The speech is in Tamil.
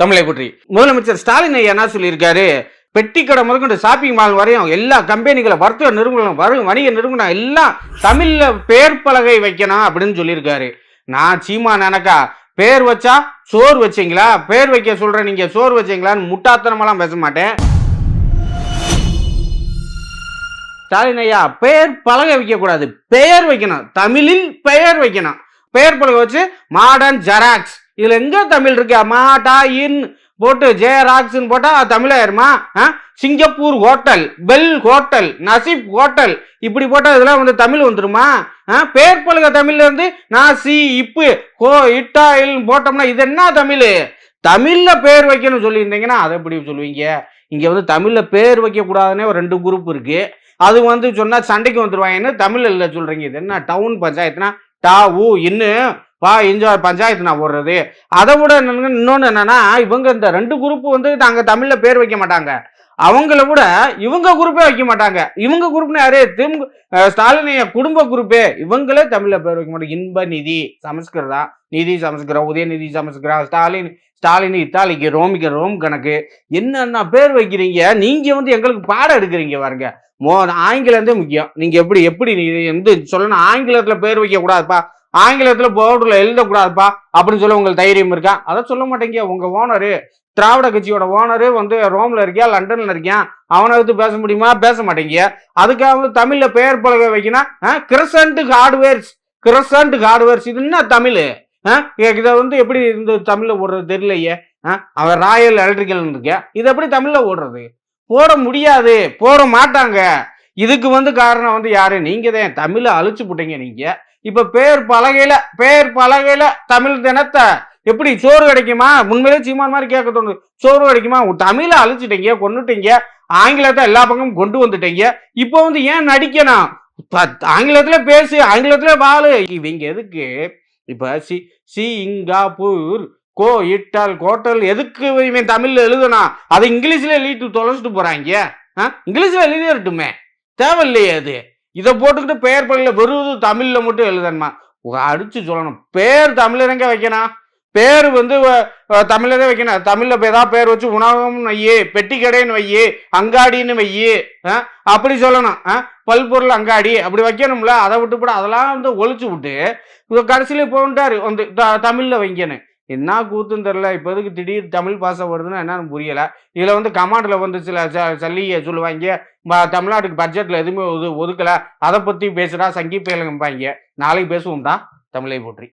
தமிழை பற்றி. முதலமைச்சர் ஸ்டாலின் ஐயா என்ன சொல்லியிருக்காரு? பெட்டி கடை முதற்கொண்டு ஷாப்பிங் மால் வரையும் எல்லா கம்பெனிகளை வர்த்தக நிறுவனம் வரும் வணிக நிறுவனம் எல்லாம் தமிழில் பேர் பலகை வைக்கணும் அப்படின்னு சொல்லியிருக்காரு. நான் சீமா நினைக்கா பேர் வச்சா சோறு வச்சீங்களா? பேர் வைக்க சொல்கிறேன் நீங்கள் சோறு வச்சீங்களான்னு முட்டாத்தனமெல்லாம் பேச மாட்டேன். ஸ்டாலின் ஐயா பெயர் பலகை வைக்கக்கூடாது. பெயர் வைக்கணும். தமிழில் பெயர் வைக்கணும். பெயர் பலகை வச்சு மாடர்ன் ஜெராக்ஸ் இதுல எங்க தமிழ் இருக்கு? மாட்டா இன் போட்டு ஜெயராக்ஸ்னு போட்டா அது தமிழாயிருமா ஆ? Singapore hotel bell hotel Naseeb hotel இப்படி போட்டா இதெல்லாம் வந்து தமிழ் வந்துருமா? ஆ? பேர் பழுக தமிழ்ல இருந்து நாசி இப்பு கோ இட்டா போட்டோம்னா இது என்ன தமிழ்? தமிழ்ல பேர் வைக்கணும்னு சொல்லியிருந்தீங்கன்னா அதை எப்படி சொல்லுவீங்க? இங்க வந்து தமிழ்ல பேர் வைக்க கூடாதுன்னே ஒரு ரெண்டு குரூப் இருக்கு. அது வந்து சொன்னா சண்டைக்கு வந்துருவாங்கன்னு தமிழ்ல இல்லை சொல்றீங்க? இது என்ன டவுன் பஞ்சாயத்துனா டா ஊ இன்னும் வா என்ஜாய் பஞ்சாயத்து நான் போடுறது. அதை விட இன்னொன்று என்னன்னா இவங்க இந்த ரெண்டு குரூப் வந்து நாங்கள் தமிழில் பேர் வைக்க மாட்டாங்க. அவங்கள விட இவங்க குரூப்பே வைக்க மாட்டாங்க. இவங்க குரூப்னு யாரு? திமுக ஸ்டாலினிய குடும்ப குரூப்பே இவங்களே தமிழ்ல பேர் வைக்க மாட்டாங்க. இன்ப நிதி சமஸ்கிருதா? நிதி சமஸ்கிருதம் உதயநிதி சமஸ்கிருதம் ஸ்டாலின் ஸ்டாலின் இத்தாலிக்கு ரோமிக்கு ரோம் கணக்கு. என்னென்ன பேர் வைக்கிறீங்க? நீங்க வந்து எங்களுக்கு பாடம் எடுக்கிறீங்க பாருங்க. மோ ஆங்கிலத்தே முக்கியம். நீங்க எப்படி எப்படி நீ வந்து சொல்லணும். ஆங்கிலத்துல பேர் வைக்க கூடாதுப்பா. ஆங்கிலத்தில் போர்டுல எழுதக்கூடாதுப்பா அப்படின்னு சொல்ல உங்களுக்கு தைரியம் இருக்கா? அதை சொல்ல மாட்டேங்க. உங்கள் ஓனரு திராவிட கட்சியோட ஓனரு வந்து ரோமில் இருக்கியா லண்டனில் இருக்கியா? அவனை எடுத்து பேச முடியுமா? பேச மாட்டேங்க. அதுக்காக வந்து தமிழ்ல பெயர் பலகை வைக்கணும் கிரசண்ட் ஹார்ட்வேர்ஸ் கிரசண்ட் ஹார்ட்வேர்ஸ் இது என்ன தமிழ்? இதை வந்து எப்படி இந்த தமிழில் ஓடுறது தெரியலையே. ஆ? அவன் ராயல் எலக்ட்ரிக்கல் இருக்க. இது எப்படி தமிழில் ஓடுறது? போட முடியாது. போட மாட்டாங்க. இதுக்கு வந்து காரணம் வந்து யாரு? நீங்க தான் தமிழை அழிச்சு போட்டீங்க நீங்கள் இப்ப பேர் பலகையில பேர் பலகையில தமிழ் தினத்தை எப்படி சோறு கிடைக்குமா உண்மையிலே சீமான் மாதிரி கேட்க தோணுது. சோறு கிடைக்குமா உன் தமிழை அழிச்சிட்டீங்க கொண்டுட்டீங்க ஆங்கிலத்தை எல்லா பக்கமும் கொண்டு வந்துட்டீங்க. இப்போ வந்து ஏன் நடிக்கணும்? ஆங்கிலத்துல பேசு ஆங்கிலத்துல வாழு. இவங்க எதுக்கு? இப்ப சி சிங்கப்பூர் கோ இட்டால் கோட்டல் எதுக்கு இவன் தமிழ்ல எழுதுனா அதை இங்கிலீஷ்ல எழுதிட்டு தொலைச்சிட்டு போறாங்க. ஆ? இங்கிலீஷ்ல எழுதிட்டுமே தேவையில்லையே அது. இதை போட்டுக்கிட்டு பெயர் பள்ளியில் வெறும் தமிழில் மட்டும் எழுதணுமா அடிச்சு சொல்லணும் பேர் தமிழரங்க வைக்கணும் பேர் வந்து தமிழரே தான் வைக்கணும் தமிழில் ஏதாவது பேர் வச்சு உணவகம்னு வையே பெட்டி கடைன்னு வையே அங்காடின்னு வையே ஆ? அப்படி சொல்லணும் ஆ? பல்பொருள் அங்காடி அப்படி வைக்கணும்ல அதை விட்டு போட அதெல்லாம் வந்து ஒழிச்சு விட்டு கடைசியில் கடைசியில வந்து த- வைங்கன்னு என்ன கூத்துன்னு தெரில இப்போ எதுக்கு திடீர் தமிழ் பாச வருதுன்னு என்னன்னு புரியல. இதில் வந்து கமாண்டில் வந்து சில ச- சல்லியை சொல்லுவாங்க. தமிழ்நாட்டுக்கு பட்ஜெட்டில் எதுவுமே ஒது ஒதுக்கலை. அதை பற்றி பேசுகிறா சங்கி பேலுங்கம்பாங்க நாளைக்கு பேசுவோம் தான் தமிழை போற்றி.